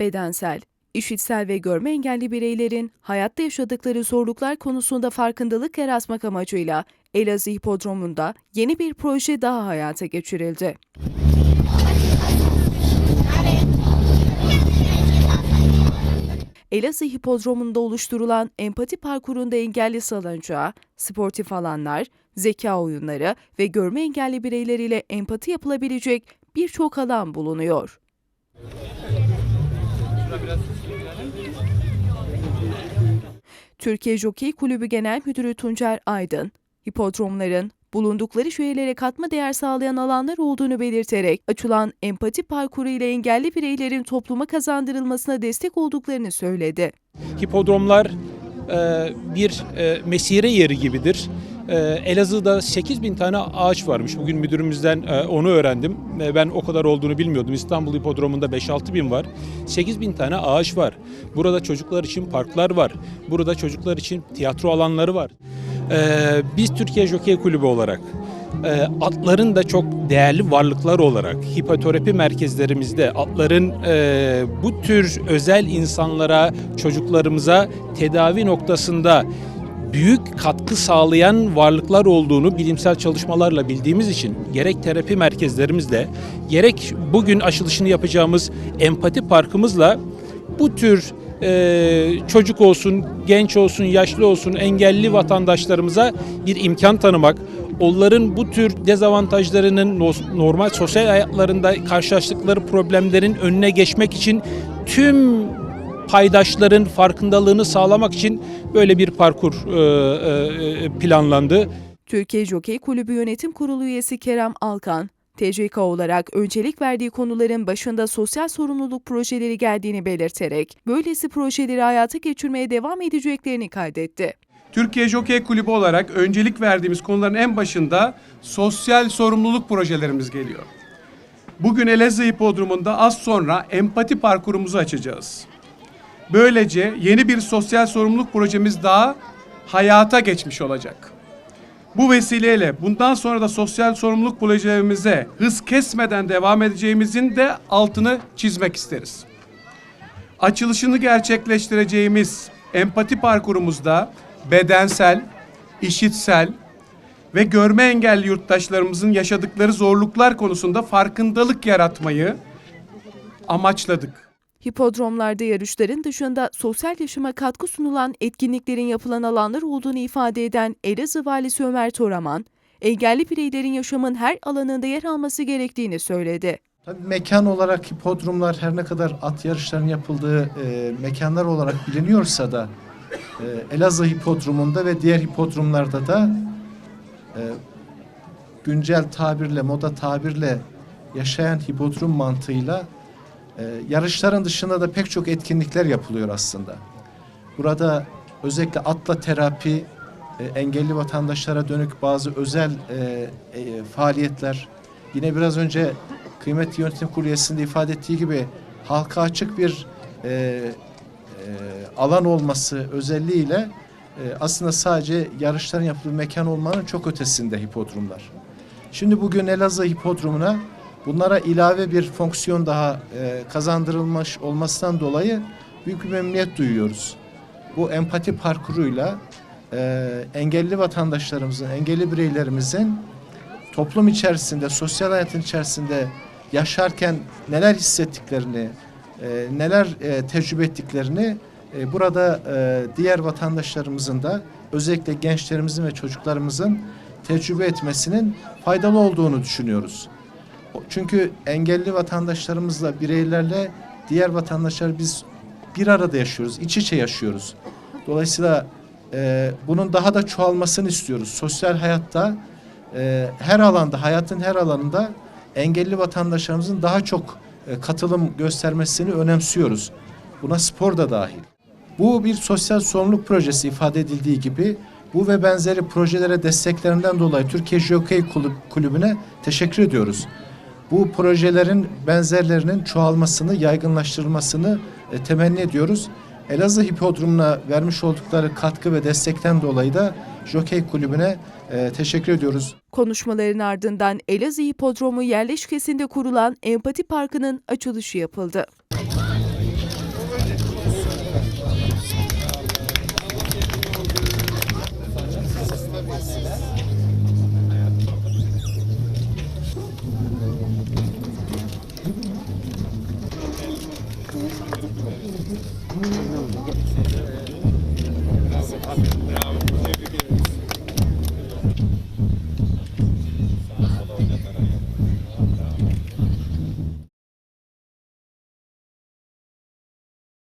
bedensel, işitsel ve görme engelli bireylerin hayatta yaşadıkları zorluklar konusunda farkındalık yaratmak amacıyla Elazığ Hipodromu'nda yeni bir proje daha hayata geçirildi. Elazığ Hipodromu'nda oluşturulan empati parkurunda engelli salıncağı, sportif alanlar, zeka oyunları ve görme engelli bireyler ile empati yapılabilecek birçok alan bulunuyor. Türkiye Jokey Kulübü Genel Müdürü Tuncer Aydın, hipodromların bulundukları şehirlere katma değer sağlayan alanlar olduğunu belirterek açılan empati parkuru ile engelli bireylerin topluma kazandırılmasına destek olduklarını söyledi. Hipodromlar e, bir e, mesire yeri gibidir. E, Elazığ'da 8 bin tane ağaç varmış. Bugün müdürümüzden e, onu öğrendim. Ben o kadar olduğunu bilmiyordum. İstanbul Hipodromu'nda 5-6 bin var. 8 bin tane ağaç var. Burada çocuklar için parklar var. Burada çocuklar için tiyatro alanları var. E, Biz Türkiye Jokey Kulübü olarak e, atların da çok değerli varlıklar olarak hipoterapi merkezlerimizde atların e, bu tür özel insanlara, çocuklarımıza tedavi noktasında büyük katkı sağlayan varlıklar olduğunu bilimsel çalışmalarla bildiğimiz için gerek terapi merkezlerimizle gerek bugün açılışını yapacağımız empati parkımızla bu tür e, çocuk olsun, genç olsun, yaşlı olsun engelli vatandaşlarımıza bir imkan tanımak, onların bu tür dezavantajlarının normal sosyal hayatlarında karşılaştıkları problemlerin önüne geçmek için tüm paydaşların farkındalığını sağlamak için böyle bir parkur e, e, planlandı. Türkiye Jokey Kulübü Yönetim Kurulu üyesi Kerem Alkan, TCK olarak öncelik verdiği konuların başında sosyal sorumluluk projeleri geldiğini belirterek, böylesi projeleri hayata geçirmeye devam edeceklerini kaydetti. Türkiye Jokey Kulübü olarak öncelik verdiğimiz konuların en başında sosyal sorumluluk projelerimiz geliyor. Bugün Elazığ Hipodromu'nda az sonra empati parkurumuzu açacağız. Böylece yeni bir sosyal sorumluluk projemiz daha hayata geçmiş olacak. Bu vesileyle bundan sonra da sosyal sorumluluk projelerimize hız kesmeden devam edeceğimizin de altını çizmek isteriz. Açılışını gerçekleştireceğimiz empati parkurumuzda bedensel, işitsel ve görme engelli yurttaşlarımızın yaşadıkları zorluklar konusunda farkındalık yaratmayı amaçladık. Hipodromlarda yarışların dışında sosyal yaşama katkı sunulan etkinliklerin yapılan alanlar olduğunu ifade eden Elazığ Valisi Ömer Toraman, engelli bireylerin yaşamın her alanında yer alması gerektiğini söyledi. Tabii mekan olarak hipodromlar her ne kadar at yarışlarının yapıldığı e, mekanlar olarak biliniyorsa da e, Elazığ hipodromunda ve diğer hipodromlarda da e, güncel tabirle, moda tabirle yaşayan hipodrom mantığıyla yarışların dışında da pek çok etkinlikler yapılıyor aslında. Burada özellikle atla terapi, e, engelli vatandaşlara dönük bazı özel e, e, faaliyetler, yine biraz önce kıymetli yönetim kurulu üyesinde ifade ettiği gibi halka açık bir alan olması özelliğiyle aslında sadece yarışların yapıldığı mekan olmanın çok ötesinde hipodromlar. Şimdi bugün Elazığ hipodromuna bunlara ilave bir fonksiyon daha e, kazandırılmış olmasından dolayı büyük bir memnuniyet duyuyoruz. Bu empati parkuruyla e, engelli vatandaşlarımızın, engelli bireylerimizin toplum içerisinde, sosyal hayatın içerisinde yaşarken neler hissettiklerini, e, neler e, tecrübe ettiklerini e, burada e, diğer vatandaşlarımızın da özellikle gençlerimizin ve çocuklarımızın tecrübe etmesinin faydalı olduğunu düşünüyoruz. Çünkü engelli vatandaşlarımızla, bireylerle diğer vatandaşlar biz bir arada yaşıyoruz, iç içe yaşıyoruz. Dolayısıyla e, bunun daha da çoğalmasını istiyoruz. Sosyal hayatta e, her alanda, hayatın her alanında engelli vatandaşlarımızın daha çok e, katılım göstermesini önemsiyoruz. Buna spor da dahil. Bu bir sosyal sorumluluk projesi ifade edildiği gibi bu ve benzeri projelere desteklerinden dolayı Türkiye Jokey Kulübü'ne teşekkür ediyoruz. Bu projelerin benzerlerinin çoğalmasını, yaygınlaştırılmasını e, temenni ediyoruz. Elazığ Hipodromu'na vermiş oldukları katkı ve destekten dolayı da Jokey Kulübü'ne e, teşekkür ediyoruz. Konuşmaların ardından Elazığ Hipodromu yerleşkesinde kurulan Empati Parkı'nın açılışı yapıldı.